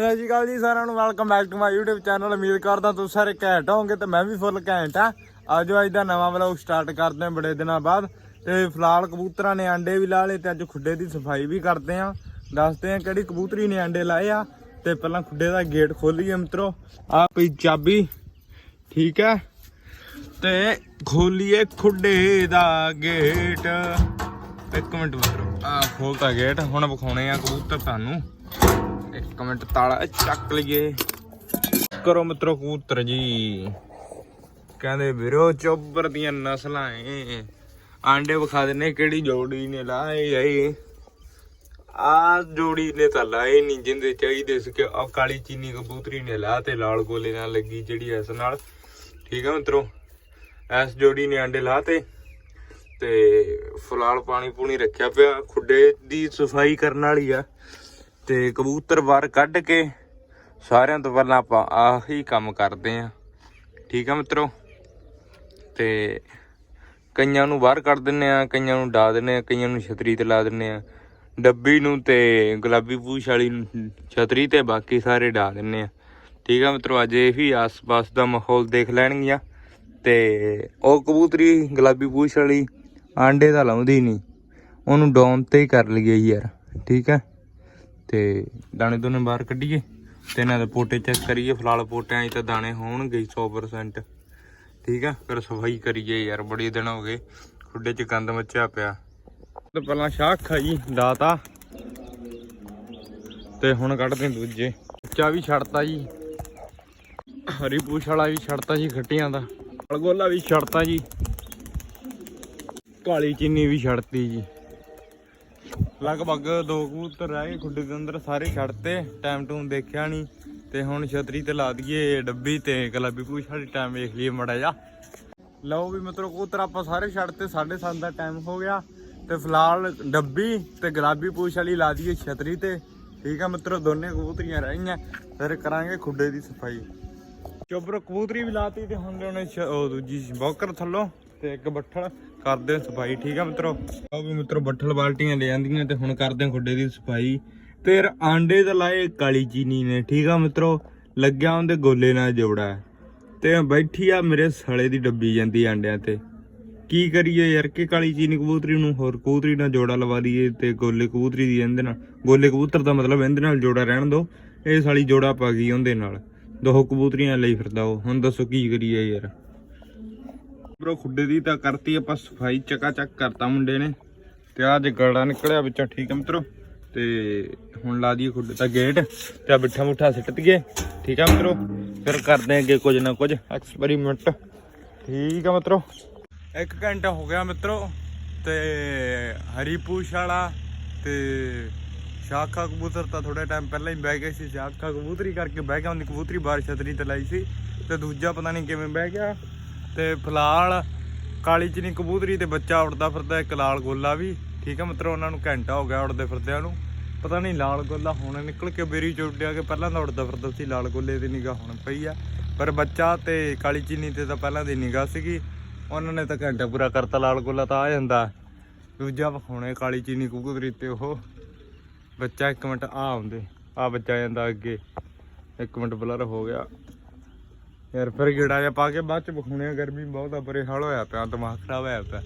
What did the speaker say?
ਸਤਿ ਸ਼੍ਰੀ ਅਕਾਲ ਜੀ ਸਾਰਿਆਂ ਨੂੰ welcome back to my YouTube channel ਉਮੀਦ ਕਰਦਾ ਤੁਸੀਂ ਸਾਰੇ ਘੈਂਟ ਹੋਵੋਗੇ ਤੇ ਮੈਂ ਵੀ ਫੁੱਲ ਘੈਂਟ ਆ। ਅੱਜ ਅੱਜ ਦਾ ਨਵਾਂ ਵਲੌਗ ਸਟਾਰਟ ਕਰਦੇ ਹਾਂ ਬੜੇ ਦਿਨਾਂ ਬਾਅਦ। ਤੇ ਫਿਲਹਾਲ ਕਬੂਤਰਾਂ ਨੇ ਆਂਡੇ ਵੀ ਲਾ ਲਏ ਤੇ ਅੱਜ ਖੁੱਡੇ ਦੀ ਸਫ਼ਾਈ ਵੀ ਕਰਦੇ ਆ ਦੱਸਦੇ ਆ ਕਿਹੜੀ ਕਬੂਤਰੀ ਨੇ ਆਂਡੇ ਲਾਏ ਆ ਤੇ ਪਹਿਲਾਂ ਖੁੱਡੇ ਦਾ ਗੇਟ ਖੋਲੀਏ ਮਿੱਤਰੋ। ਆ ਪਈ ਚਾਬੀ, ਠੀਕ ਹੈ? ਤੇ ਖੋਲੀਏ ਖੁੱਡੇ ਦਾ ਗੇਟ ਇੱਕ ਮਿੰਟ ਮਿੱਤਰੋ ਆ ਖੋਲਤਾ ਗੇਟ ਹੁਣ ਵਿਖਾਉਣੇ ਆ ਕਬੂਤਰ ਤੁਹਾਨੂੰ। ਇੱਕ ਮਿੰਟ ਤਾਲਾ ਚੱਕ ਲਈਏ। ਕਰੋ ਮਿੱਤਰੋ ਕਬੂਤਰ ਜੀ। ਕਹਿੰਦੇ ਵੀਰੋ ਚੋਬਰ ਦੀਆਂ ਨਸਲਾਂ ਏ। ਆਂਡੇ ਵਿਖਾ ਦਿੰਨੇ ਕਿਹੜੀ ਜੋੜੀ ਨੇ ਲਾਏ ਆਏ ਆ ਜੋੜੀ ਨੇ ਤਾਂ ਲਾਏ ਨਹੀਂ ਜਿੰਦੇ ਚਾਹੀਦੇ ਸੀ ਕਿ ਆ ਕਾਲੀ ਚੀਨੀ ਕਬੂਤਰੀ ਨੇ ਲਾ ਤੇ ਲਾਲ ਗੋਲੇ ਨਾਲ ਲੱਗੀ ਜਿਹੜੀ ਇਸ ਨਾਲ। ਠੀਕ ਆ ਮਿੱਤਰੋ? ਇਸ ਜੋੜੀ ਨੇ ਆਂਡੇ ਲਾਤੇ ਤੇ ਫਿਲਹਾਲ ਪਾਣੀ ਪੂਣੀ ਰੱਖਿਆ ਪਿਆ, ਖੁੱਡੇ ਦੀ ਸਫ਼ਾਈ ਕਰਨ ਵਾਲੀ ਆ। ਤੇ ਕਬੂਤਰ ਬਾਹਰ ਕੱਢ ਕੇ ਸਾਰਿਆਂ ਤੋਂ ਪਹਿਲਾਂ ਆਪਾਂ ਆਹੀ ਕੰਮ ਕਰਦੇ ਆ। ਠੀਕ ਆ ਮਿੱਤਰੋ? ਤੇ ਕਈਆਂ ਨੂੰ ਬਾਹਰ ਕੱਢ ਦਿੰਨੇ ਆ, ਕਈਆਂ ਨੂੰ ਡਾ ਦਿੰਨੇ ਆ, ਕਈਆਂ ਨੂੰ ਛਤਰੀ ਤੇ ਲਾ ਦਿੰਨੇ ਆ। ਡੱਬੀ ਨੂੰ ਤੇ ਗੁਲਾਬੀ ਪੂਛ ਵਾਲੀ ਨੂੰ ਛਤਰੀ ਤੇ ਬਾਕੀ ਸਾਰੇ ਡਾ ਦਿੰਨੇ ਆ। ਠੀਕ ਆ ਮਿੱਤਰੋ, ਅੱਜ ਇਹ ਵੀ ਆਸ-ਪਾਸ ਦਾ ਮਾਹੌਲ ਦੇਖ ਲੈਣਗੀਆਂ। ਤੇ ਉਹ ਕਬੂਤਰੀ ਗੁਲਾਬੀ ਪੂਛ ਵਾਲੀ ਆਂਡੇ ਤਾਂ ਲਾਉਂਦੀ ਨਹੀਂ ਉਹਨੂੰ ਡਾਊਨ ਤੇ ਹੀ ਕਰ ਲਈਏ ਯਾਰ। ਠੀਕ ਹੈ ਤੇ ਦਾਣੇ ਦੋਨੇ ਬਾਹਰ ਕੱਢੀਏ ਤੇ ਇਹਨਾਂ ਦੇ ਪੋਟੇ ਚੈੱਕ ਕਰੀਏ। ਫਿਲਹਾਲ ਪੋਟਿਆਂ 'ਚ ਤਾਂ ਦਾਣੇ ਹੋਣਗੇ ਹੀ 100% ਠੀਕ ਆ? ਫਿਰ ਸਫ਼ਾਈ ਕਰੀਏ ਯਾਰ, ਬੜੇ ਦਿਨ ਹੋ ਗਏ। ਖੁੱਡੇ 'ਚ ਗੰਦ ਮੱਚਿਆ ਪਿਆ। ਤੇ ਪਹਿਲਾਂ ਸ਼ਾਹ ਖਾਈ, ਦਾਤਾ। ਤੇ ਹੁਣ ਕੱਢਦੇ ਦੂਜੇ। ਬੱਚਾ ਵੀ ਛੱਡਤਾ ਜੀ। ਹਰੀ ਪੂਛ ਵਾਲਾ ਵੀ ਛੱਡਤਾ ਜੀ ਖੱਟੀਆਂ ਦਾ। ਗੋਲਾ ਵੀ ਛੱਡਤਾ ਜੀ। ਕਾਲੀ ਚੀਨੀ ਵੀ ਛੱਡਤੀ ਜੀ। ਲਗਭਗ ਦੋ ਕਬੂਤਰ ਰਹਿ ਗਏ ਖੁੱਡੇ ਦੇ ਅੰਦਰ ਸਾਰੇ ਛੱਡਤੇ ਟਾਈਮ ਟੂਮ ਦੇਖਿਆ ਨਹੀਂ ਤੇ ਹੁਣ ਛਤਰੀ ਤੇ ਲਾ ਦਈਏ ਡੱਬੀ ਤੇ ਗੁਲਾਬੀ ਪੂਛ ਵਾਲੀ ਟਾਈਮ ਵੇਖ ਲਈਏ ਮੜਾ ਜਾ ਲਓ ਵੀ ਮਤਲਬ ਕਬੂਤਰ ਆਪਾਂ ਸਾਰੇ ਛੱਡਤੇ 7:30 ਦਾ ਟਾਈਮ ਹੋ ਗਿਆ। ਤੇ ਫਿਲਹਾਲ ਡੱਬੀ ਤੇ ਗੁਲਾਬੀ ਪੂਛ ਵਾਲੀ ਲਾ ਦਈਏ ਛਤਰੀ ਤੇ। ਠੀਕ ਆ ਮਿੱਤਰੋ, ਦੋਨੇ ਕਬੂਤਰੀਆਂ ਰਹਿ ਗਈਆਂ। ਫਿਰ ਕਰਾਂਗੇ ਖੁੱਡੇ ਦੀ ਸਫ਼ਾਈ। ਚੋਬਰ ਕਬੂਤਰੀ ਵੀ ਲਾਤੀ ਤੇ ਹੁਣ ਉਹਨੇ ਦੂਜੀ ਬੌਕਰ ਥੱਲੋਂ। ਤੇ ਇੱਕ ਬੱਠਲ ਕਰਦੇ ਸਫ਼ਾਈ, ਠੀਕ ਆ ਮਿੱਤਰੋ? ਆਹ ਵੀ ਮਿੱਤਰੋ ਬੱਠਲ ਬਾਲਟੀਆਂ ਲੈ ਜਾਂਦੀਆਂ ਤੇ ਹੁਣ ਕਰਦੇ ਹਾਂ ਖੁੱਡੇ ਦੀ ਸਫ਼ਾਈ। ਤੇ ਯਾਰ ਆਂਡੇ ਤਾਂ ਲਾਏ ਕਾਲੀ ਚੀਨੀ ਨੇ, ਠੀਕ ਆ ਮਿੱਤਰੋ? ਲੱਗਿਆ ਉਹਦੇ ਗੋਲੇ ਨਾਲ ਜੋੜਾ। ਤੇ ਬੈਠੀ ਆ ਮੇਰੇ ਸਲੇ ਦੀ ਡੱਬੀ ਜਾਂਦੀ ਆਂਡਿਆਂ ਤੇ। ਕੀ ਕਰੀਏ ਯਾਰ, ਕਿ ਕਾਲੀ ਚੀਨੀ ਕਬੂਤਰੀ ਨੂੰ ਹੋਰ ਕਬੂਤਰੀ ਨਾਲ ਜੋੜਾ ਲਵਾ ਦਈਏ ਤੇ ਗੋਲੇ ਕਬੂਤਰੀ ਦੀ ਇਹਦੇ ਨਾਲ ਗੋਲੇ ਕਬੂਤਰ ਦਾ ਮਤਲਬ ਇਹਦੇ ਨਾਲ ਜੋੜਾ ਰਹਿਣ ਦੋ। ਇਹ ਸਾਲੀ ਜੋੜਾ ਪਾ ਗਈ ਉਹਦੇ ਨਾਲ। ਦੋ ਕਬੂਤਰੀਆਂ ਲਈ ਫਿਰਦਾ ਉਹ। ਹੁਣ ਦੱਸੋ ਕੀ ਕਰੀਏ ਯਾਰ? ਬਰੋ ਖੁੱਡੇ ਦੀ ਤਾਂ ਕਰਤੀ, ਆਪਾਂ ਸਫ਼ਾਈ ਚੱਕਾ ਚੱਕ ਕਰਤਾ ਮੁੰਡੇ ਨੇ। ਤੇ ਆ ਗੜਾ ਨਿਕਲਿਆ ਵਿੱਚੋਂ, ਠੀਕ ਹੈ ਮਿੱਤਰੋ? ਤੇ ਹੁਣ ਲਾ ਦਈਏ ਖੁੱਡੇ ਦਾ ਗੇਟ, ਤੇ ਆ ਬਿੱਠਾ ਮੁੱਠਾ ਸਿੱਟ ਦਈਏ। ਠੀਕ ਹੈ ਮਿੱਤਰੋ? ਫਿਰ ਕਰਦੇ ਹਾਂ ਅੱਗੇ ਕੁਝ ਨਾ ਕੁਝ ਐਕਸਪੈਰੀਮੈਂਟ ਠੀਕ ਹੈ ਮਿੱਤਰੋ? ਇੱਕ ਘੰਟਾ ਹੋ ਗਿਆ ਮਿੱਤਰੋ, ਤੇ ਹਰੀ ਪੂਛ ਵਾਲਾ ਤੇ ਸ਼ਾਖਾ ਕਬੂਤਰ ਤਾਂ ਥੋੜਾ ਟਾਈਮ ਪਹਿਲਾਂ ਹੀ ਬਹਿ ਗਏ ਸੀ। ਸ਼ਾਖਾ ਕਬੂਤਰੀ ਕਰਕੇ ਬਹਿ ਗਿਆ, ਉਹਨੇ ਕਬੂਤਰੀ ਬਾਹਰ ਛਤਰੀ ਤੇ ਲਾਈ ਸੀ। ਤੇ ਦੂਜਾ ਪਤਾ ਨਹੀਂ ਕਿਵੇਂ ਬਹਿ ਗਿਆ। ਤੇ ਫਿਲਹਾਲ ਕਾਲੀ ਚਨੀ ਕਬੂਤਰੀ ਤੇ ਬੱਚਾ ਉੜਦਾ ਫਿਰਦਾ, ਇੱਕ ਲਾਲ ਗੋਲਾ ਵੀ। ਠੀਕ ਹੈ ਮਿੱਤਰੋ, ਉਹਨਾਂ ਨੂੰ ਘੰਟਾ ਹੋ ਗਿਆ ਉੜਦੇ ਫਿਰਦਿਆਂ ਨੂੰ। ਪਤਾ ਨਹੀਂ ਲਾਲ ਗੋਲਾ ਹੁਣ ਨਿਕਲ ਕੇ ਬੇਰੀ ਚ ਕਿ ਪਹਿਲਾਂ ਤਾਂ ਉੜਦਾ ਫਿਰਦਾ ਸੀ, ਲਾਲ ਗੋਲੇ ਦੀ ਨਿਗਾਹ ਹੁਣ ਪਈ ਆ। ਪਰ ਬੱਚਾ ਤੇ ਕਾਲੀ ਚੀਨੀ ਤੇ ਤਾਂ ਪਹਿਲਾਂ ਦੀ ਨਿਗਾਹ ਸੀਗੀ। ਉਹਨਾਂ ਨੇ ਤਾਂ ਘੰਟਾ ਪੂਰਾ ਕਰਤਾ, ਲਾਲ ਗੋਲਾ ਤਾਂ ਆ ਜਾਂਦਾ। ਦੂਜਾ ਵਿਖਾਉਣੇ ਕਾਲੀ ਚੀਨੀ ਕਬੂਤਰੀ ਤੇ ਉਹ ਬੱਚਾ ਇੱਕ ਮਿੰਟ ਆ ਆਉਂਦੇ। ਆ ਬੱਚਾ ਜਾਂਦਾ ਅੱਗੇ। ਇੱਕ ਮਿੰਟ ਬਲਰ ਹੋ ਗਿਆ। ਯਾਰ ਫਿਰ ਗੇੜਾ ਜਿਹਾ ਪਾ ਕੇ ਬਾਅਦ ਚ ਵਿਖਾਉਣੇ ਆ, ਗਰਮੀ ਬਹੁਤ ਆ, ਬਰੇ ਹਾਲ ਹੋਇਆ ਪਿਆ, ਦਿਮਾਗ ਖਰਾਬ ਹੋਇਆ ਪਿਆ।